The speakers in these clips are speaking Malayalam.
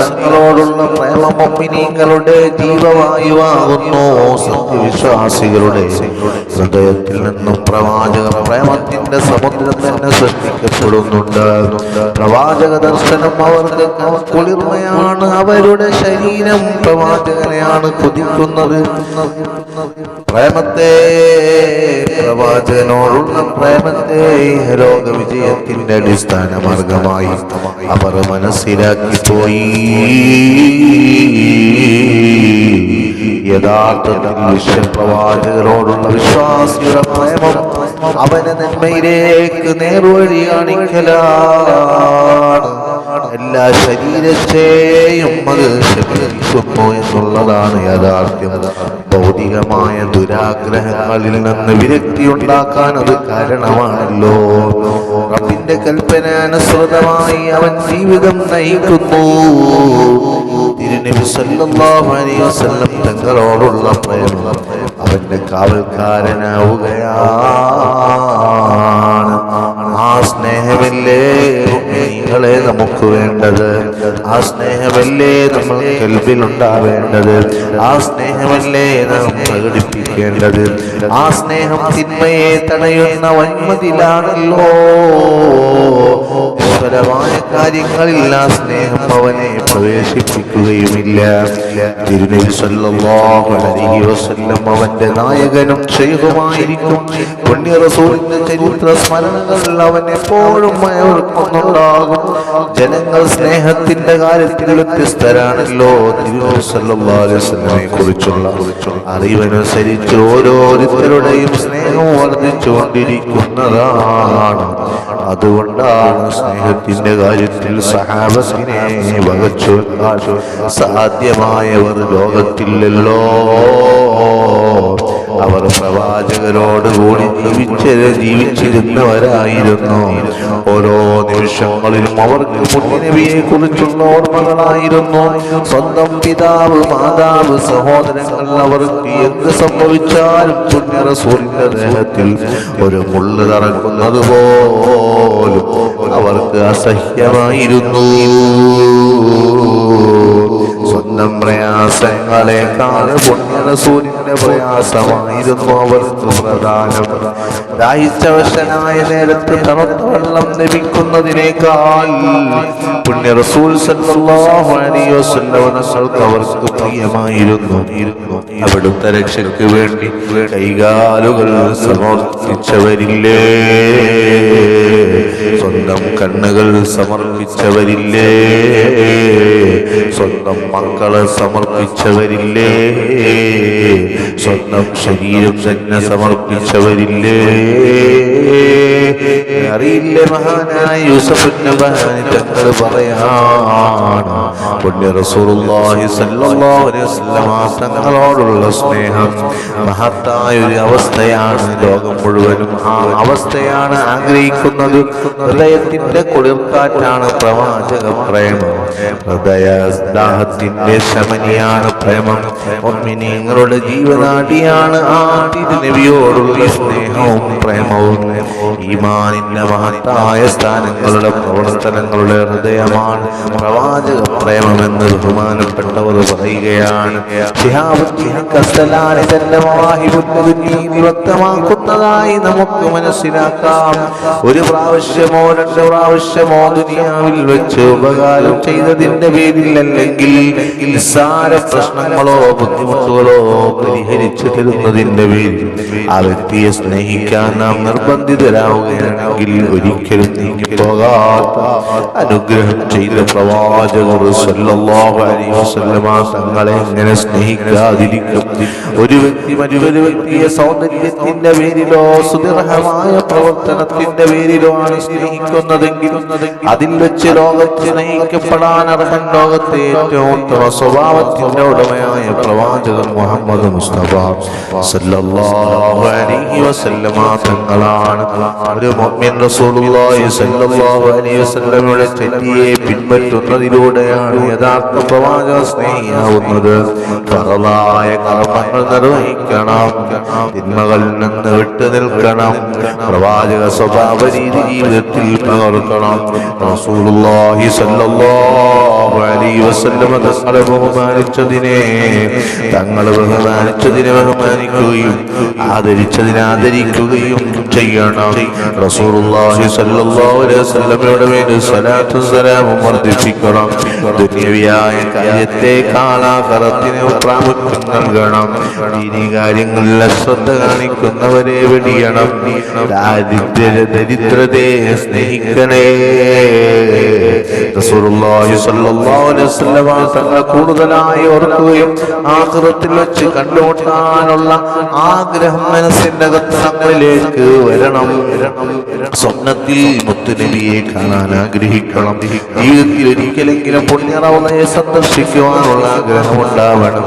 തങ്ങളോടുള്ള പ്രേമം മുഅ്മിനീങ്ങളുടെ ജീവവായുവാകുന്നു സത്യവിശ്വാസികളുടെ ഹൃദയത്തിൽ നിന്നും പ്രവാചക പ്രേമത്തിന്റെ സമുദ്രം തന്നെ സൃഷ്ടിക്കപ്പെടുന്നുണ്ട് പ്രവാചക ദർശനം അവർക്ക് കുളിർമയാണ്. അവരുടെ ശരീരം പ്രവാചകനെയാണ് കുതിക്കുന്നത്. പ്രേമത്തെ പ്രവാചകനോടുള്ള പ്രേമത്തെ ലോക വിജയത്തിന്റെ അടിസ്ഥാന മാർഗമായി അവർ മനസ്സിലാക്കി പോയി യഥാർത്ഥത്തിൽ വിശ്വപ്രവാചകരോടുള്ള വിശ്വാസിയുടെ പ്രേമം അവനെ നന്മയിലേക്ക് നേർവഴി കാണിക്കലാണ്. എല്ലാ ശരീരത്തെയും അത് ശമിക്കുന്നു എന്നുള്ളതാണ് യാഥാർത്ഥ്യം. ഭൗതികമായ ദുരാഗ്രഹങ്ങളിൽ നിന്ന് വിരക്തി ഉണ്ടാക്കാൻ അത് കാരണമാണല്ലോ. റബ്ബിന്റെ കൽപ്പന അനുസൃതമായി അവൻ ജീവിതം നയിക്കുന്നു. തിരുനബി സല്ലല്ലാഹു അലൈഹി വസല്ലം തങ്ങളോടുള്ള പ്രേമം അവന്റെ കാവൽക്കാരനാവുകയാണ്. ആ സ്നേഹമില്ലേ? നിങ്ങളെ നമുക്ക് വേണ്ടത് ആ സ്നേഹമല്ലേ നമ്മൾ കൽബിൽ ഉണ്ടാവേണ്ടത് ആ സ്നേഹമല്ലേ നാം പ്രകടിപ്പിക്കേണ്ടത്? ആ സ്നേഹം തിന്മയെ തടയുന്ന വന്മതിലാണല്ലോ ഈശ്വരമായ കാര്യങ്ങളിൽ ആ സ്നേഹം അവനെ പ്രവേശിപ്പിക്കുകയുമില്ല തിരുനബി സല്ലല്ലാഹു അലൈഹി വസല്ലം അവന്റെ നായകനും ഷെയ്ഖുമായിരിക്കും പുണ്യ റസൂലിന്റെ ചരിത്ര സ്മരണകൾ അവൻ എപ്പോഴും ഓർക്കുന്നുണ്ടാകും ജനങ്ങൾ സ്നേഹത്തിന്റെ കാര്യത്തിൽ വ്യത്യസ്തരാണല്ലോ വസല്ലമയെ കുറിച്ചുള്ള അറിവനുസരിച്ച് ഓരോരുത്തരുടെയും സ്നേഹം വർദ്ധിച്ചുകൊണ്ടിരിക്കുന്നതാണ്. അതുകൊണ്ടാണ് സ്നേഹത്തിന്റെ കാര്യത്തിൽ സാധ്യമായവർ ലോകത്തില്ലല്ലോ. പ്രവാചകരോട് കൂടി ജീവിച്ച് ജീവിച്ചിരുന്നവരായിരുന്നു. ഓരോ നിമിഷങ്ങളിലും അവർക്ക് മുന്നബിയെ കുറിച്ചുള്ള ഓർമ്മകളായിരുന്നു. സ്വന്തം പിതാവ് മാതാവ് സഹോദരങ്ങൾ അവർക്ക് എന്ത് സംഭവിച്ചാലും പുണ്യറ റസൂലിന്റെ ദേഹത്തിൽ ഒരു മുള്ളു തറക്കുന്നത് പോലും അവർക്ക് അസഹ്യമായിരുന്നു. സ്വന്തം പ്രയാസങ്ങളെക്കാൾ പുണ്യറസൂലിന്റെ പ്രയാസമായിരുന്നു അവർക്ക് പ്രധാനം ദാഹിച്ചവശനായ നേരത്ത് തണുത്ത വെള്ളം ലഭിക്കുന്നതിനേക്കാൾ പുണ്യറസൂൽ ഞങ്ങൾക്ക് അവർക്ക് പ്രിയമായിരുന്നു. അവിടുത്തെ രക്ഷയ്ക്ക് വേണ്ടി കൈകാലുകൾ സമർപ്പിച്ചവരില്ലേ? സ്വന്തം കണ്ണുകൾ സമർപ്പിച്ചവരില്ലേ? സ്വന്തം മക്കളെ സമർപ്പിച്ചവരില്ലേ? സ്വന്തം ശരീരം തന്നെ സമർപ്പിച്ചവരില്ലേ? അറിയില്ലേ മഹാനായ യൂസഫ് തങ്ങൾ പറയാണ് പുണ്യ റസൂലുള്ളാഹി സല്ലല്ലാഹു അലൈഹി വസല്ലം തങ്ങളോടുള്ള സ്നേഹം മഹത്തായ ഒരു അവസ്ഥയാണ് ലോകം മുഴുവനും. ആ അവസ്ഥയാണ് ആഗ്രഹിക്കുന്നത്. ഹൃദയത്തിന്റെ കുളിർക്കാറ്റാണ് പ്രവാചക. പ്രേമം. ഹൃദയ ദാഹത്തിന്റെ ശമനിയാണ് പ്രേമം. ഒന്നിനിങ്ങളുടെ ജീവനാടിയാണ് ആ തിരുനബിയോടുള്ള സ്നേഹവും പ്രേമവും. ഈമാനിന്റെ മഹത്തായ സ്ഥാനങ്ങളുടെ പ്രവർത്തനങ്ങളുടെ ഹൃദയമാണ് പ്രവാചക. പ്രേമമെന്ന് ബഹുമാനപ്പെട്ടവർ പറയുകയാണ്. വ്യക്തമാക്കുന്നതായി നമുക്ക് മനസ്സിലാക്കാം. ഒരു പ്രാവശ്യമോ രണ്ട് പ്രാവശ്യമോ ദുനിയാവിൽ വെച്ച് ഉപകാരം ചെയ്തതിന്റെ പേരിൽ അല്ലെങ്കിൽ നിസ്സാര പ്രശ്നങ്ങളോ ബുദ്ധിമുട്ടുകളോ പരിഹരിച്ചു തരുന്നതിന്റെ പേരിൽ ആ വ്യക്തിയെ സ്നേഹിക്കാൻ നാം നിർബന്ധിതരാവുകയാണെങ്കിൽ ഒരിക്കലും നീങ്ങിപ്പോകാത്ത അനുഗ്രഹം ചെയ്ത പ്രവാചകർ തങ്ങളെ എങ്ങനെ സ്നേഹിക്കാതിരിക്കും? ഒരു വ്യക്തി മറ്റൊരു വ്യക്തിയെ സൗന്ദര്യത്തിന്റെ പേരിലോ സുദീർഘമായ പ്രവർത്തനത്തിന്റെ പേരിലോ ആണ് സ്നേഹിക്കുന്നതെങ്കിൽ അതിൽ വെച്ച് ലോകത്ത് സ്നേഹിക്കപ്പെടാൻ അർഹൻ ലോകത്തെ ഏറ്റവും ഉത്തമ സ്വഭാവത്തിന്റെ ഉടമയായ പ്രവാചകൻ മുഹമ്മദ് മുസ്തഫ സല്ലല്ലാഹു അലൈഹി വസല്ലമ തങ്ങളാണ്. ഒരു മുഅ്മിൻ റസൂലുള്ളാഹി സല്ലല്ലാഹു അലൈഹി വസല്ലമയുടെ ചര്യയെ പിൻപറ്റുന്നതിലൂടെ കൂടിയാണ് യഥാർത്ഥ പ്രവാചക സ്നേഹിയാവുന്നത് പറവായ കർമ്മങ്ങൾ നിർവഹിക്കണം. തിന്മകളിൽ നിന്ന് വിട്ടു നിൽക്കണം. പ്രവാചക സ്വഭാവ രീതി ജീവിതത്തിൽ പകർത്തണം റസൂലുള്ളാഹി സല്ലല്ലാഹു അലൈഹി തങ്ങളെ ബഹുമാനിച്ചതിനെ തങ്ങൾ ബഹുമാനിച്ചതിനെ ബഹുമാനിക്കുകയും ആദരിച്ചതിനെ ആദരിക്കുകയും ചെയ്യണം. റസൂലുള്ളാഹി സല്ലല്ലാഹു അലൈഹി വസല്ലമയുടെ മേൽ സലാത്തും സലാമും വർദ്ധിപ്പിക്കണം. ദുനിയവിയായ കാര്യത്തെക്കാൾ ആഖിറത്തിന് പ്രാമുഖ്യം നൽകണം. ഇനി കാര്യങ്ങളിൽ അശ്രദ്ധ കാണിക്കുന്നവരെ വെടിയണം. ദാരിദ്ര്യ ദരിദ്രതയെ സ്നേഹിക്കണേ. കൂടുതലായി ഓർക്കുകയും ആഖിറത്തിൽ വെച്ച് കണ്ടോട്ടാനുള്ള ആഗ്രഹം മനസ്സിന്റെ കത്തങ്ങളിലേക്ക് വരണം. സ്വപ്നത്തിൽ മുത്തുനബിയെ കാണാൻ ആഗ്രഹിക്കണം. ജീവിതത്തിൽ ഒരിക്കലെങ്കിലും പുണ്യറവളയെ സന്ദർശിക്കുവാനുള്ള ആഗ്രഹം ഉണ്ടാവണം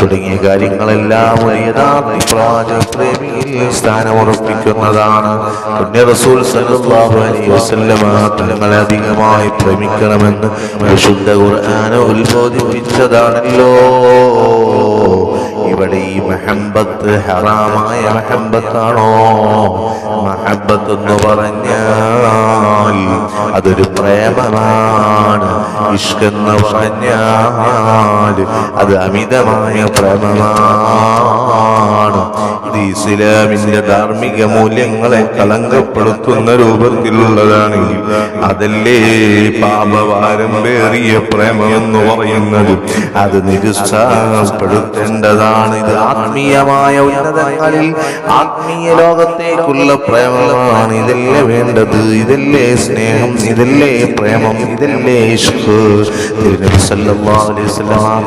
തുടങ്ങിയ കാര്യങ്ങളെല്ലാം ഒരു യഥാർത്ഥ പ്രവാചക പ്രേമിയിൽ സ്ഥാനമുറപ്പിക്കുന്നതാണ്. പുണ്യ റസൂൽ സല്ലല്ലാഹു അലൈഹി വസല്ലമ തങ്ങളെ അധികമായി പ്രേമിക്കണമെന്ന് വിശുദ്ധ ഖുർആന ഉത്ബോധിപ്പിച്ചതാണല്ലോ. ഇവിടെ ഈ മെഹമ്പത്ത് ഹറാമായ മെഹമ്പത്താണോ മഹബത്ത് എന്ന് പറഞ്ഞാൽ അതൊരു പ്രേമമാണ്. ഇഷ്കെന്ന് പറഞ്ഞാൽ അത് അമിതമായ പ്രേമമാണ് ഇത് ഇസ്ലാമിന്റെ ധാർമ്മിക മൂല്യങ്ങളെ കളങ്കപ്പെടുത്തുന്ന രൂപത്തിലുള്ളതാണ് അതല്ലേ പാപവാരമ്പേറിയ പേറിയ പ്രേമമെന്ന് പറയുന്നത്? അത് നിരുത്സാഹപ്പെടുത്തേണ്ടതാണ്. ഇത് ആത്മീയമായ ഉന്നതങ്ങളിൽ ആത്മീയ ലോകത്തേക്കുള്ള പ്രേമമാണ്. ഇതല്ലേ വേണ്ടത്? ഇതല്ലേ സ്നേഹം? ഇതല്ലേ പ്രേമം? ഇതല്ലേ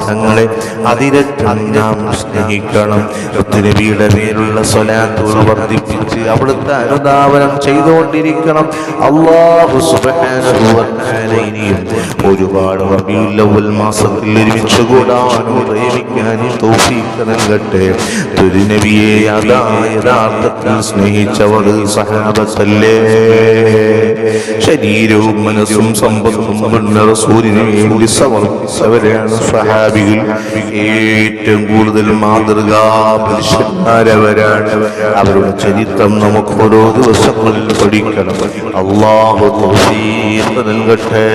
തങ്ങളെ അതിരറ്റം നാം സ്നേഹിക്കണം. നബിയുടെ പേരുള്ള സ്വലാത്തുകൾ വർദ്ധിപ്പിച്ച് അവിടുത്തെ അനുധാവനം ചെയ്തുകൊണ്ടിരിക്കണം. അള്ളാഹു ഇനിയും ഒരുപാട് മാസത്തിൽ ഒരുമിച്ച് കൂടാനും തിരുനബിയെ യഥാർത്ഥത്തിൽ സ്നേഹിച്ചവർ സഹാബത്തല്ലേ? ശരീരവും മനസ്സും സമ്പത്തും റസൂലിനെ വേണ്ടി സമർപ്പിച്ചവരാണ് സഹാബികൾ. ഏറ്റവും കൂടുതൽ മാതൃകാ പുരുഷന്മാരവരാണ് അവരുടെ ചരിത്രം നമുക്ക് ഓരോ ദിവസങ്ങളിൽ പഠിക്കണം. അള്ളാഹു നൽകട്ടെ.